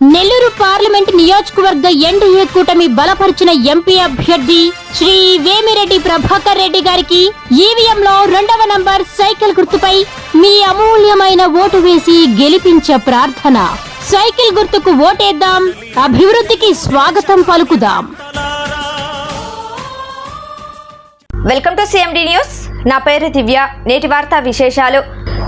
Nellore parliament నియోజకవర్గ NDA కూటమి బలపరిచిన ఎంపీ అభ్యర్థి శ్రీ వేమిరెడ్డి ప్రభాకర్ రెడ్డి గారికి ఈవీఎంలో రెండవ నంబర్ సైకిల్ గుర్తుపై మీ అమూల్యమైన ఓటు వేసి గెలిపించే ప్రార్థన. సైకిల్ గుర్తుకు ఓటేద్దాం. అభివృద్ధికి స్వాగతం పలుకుదాం. Welcome to CMD news. నా పేరు దివ్య. నేటి వార్తా విశేషాలు.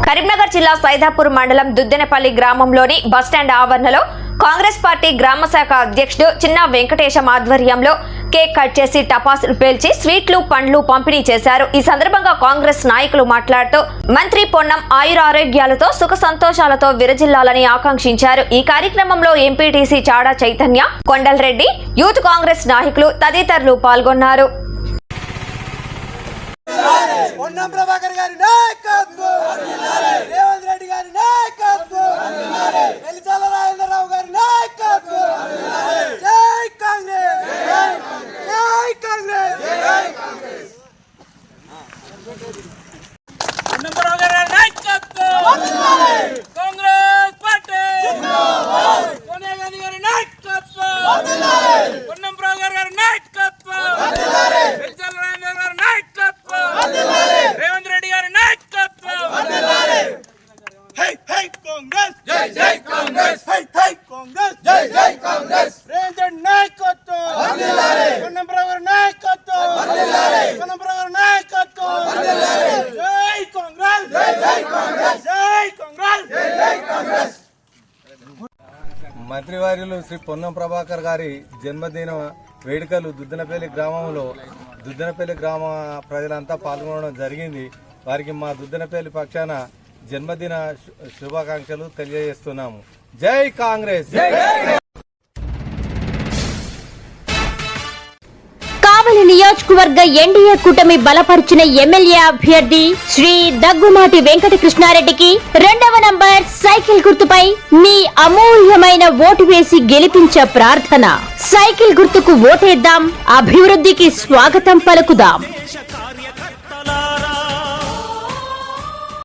కరీంనగర్ జిల్లా సైదాపూర్ మండలం దుద్దెనపల్లి గ్రామంలోని బస్టాండ్ ఆవరణలో కాంగ్రెస్ పార్టీ గ్రామ శాఖ అధ్యక్షుడు చిన్న వెంకటేశం ఆధ్వర్యంలో కేక్ కట్ చేసి టపాసులు పేల్చి స్వీట్లు పండ్లు పంపిణీ చేశారు. ఈ సందర్భంగా కాంగ్రెస్ నాయకులు మాట్లాడుతూ మంత్రి పొన్నం ఆయురారోగ్యాలతో సుఖ సంతోషాలతో విరజిల్లాలని ఆకాంక్షించారు. ఈ కార్యక్రమంలో ఎంపీటీసీ చాడా చైతన్య కొండలరెడ్డి యూత్ కాంగ్రెస్ నాయకులు తదితరులు పాల్గొన్నారు. పొన్నం ప్రభాకర్ గారి నాయకత్వం రేవంత్ రెడ్డి గారి నాయకత్వం వెలిచాల రాజేంద్రరావు గారి నాయకత్వం జై కాంగ్రెస్ జై కాంగ్రెస్ పొన్నంబరావు గారి నాయకత్వం కాంగ్రెస్ పార్టీ సోనియా గాంధీ గారి నాయకత్వం పొన్నంబరావు గారి గారి నాయకత్వం వెలిచాల రాజేంద్ర గారి నాయకత్వం రేవంత్ రెడ్డి గారి నాయకత్వం హై హై కాంగ్రెస్ జై జై కాంగ్రెస్ హై హై కాంగ్రెస్ జై జై కాంగ్రెస్ రేవంత్ రెడ్డి నాయకత్వం పొన్నం ప్రభాకర్ నాయకత్వం! పొన్నం ప్రభాకర్ నాయకత్వం! జై కాంగ్రెస్! జై జై కాంగ్రెస్! జై కాంగ్రెస్! జై జై కాంగ్రెస్! మంత్రివర్యులు శ్రీ పొన్నం ప్రభాకర్ గారి జన్మదిన వేడుకలు దుద్దనపల్లి గ్రామంలో దుద్దనపల్లి గ్రామ ప్రజలంతా పాల్గొనడం జరిగింది. వారికి మా దుద్దనపల్లి పక్షాన జన్మదిన శుభాకాంక్షలు తెలియజేస్తున్నాము. జై కాంగ్రెస్! నియోజకవర్గ ఎన్డీఏ కూటమి బలపరిచిన ఎమ్మెల్యే అభ్యర్థి శ్రీ దగ్గుమాటి వెంకట కృష్ణారెడ్డికి రెండవ నంబర్ సైకిల్ గుర్తుపై మీ అమూల్యమైన ఓటు వేసి గెలిపించే ప్రార్థన. సైకిల్ గుర్తుకు ఓటేద్దాం. అభివృద్ధికి స్వాగతం పలుకుదాం.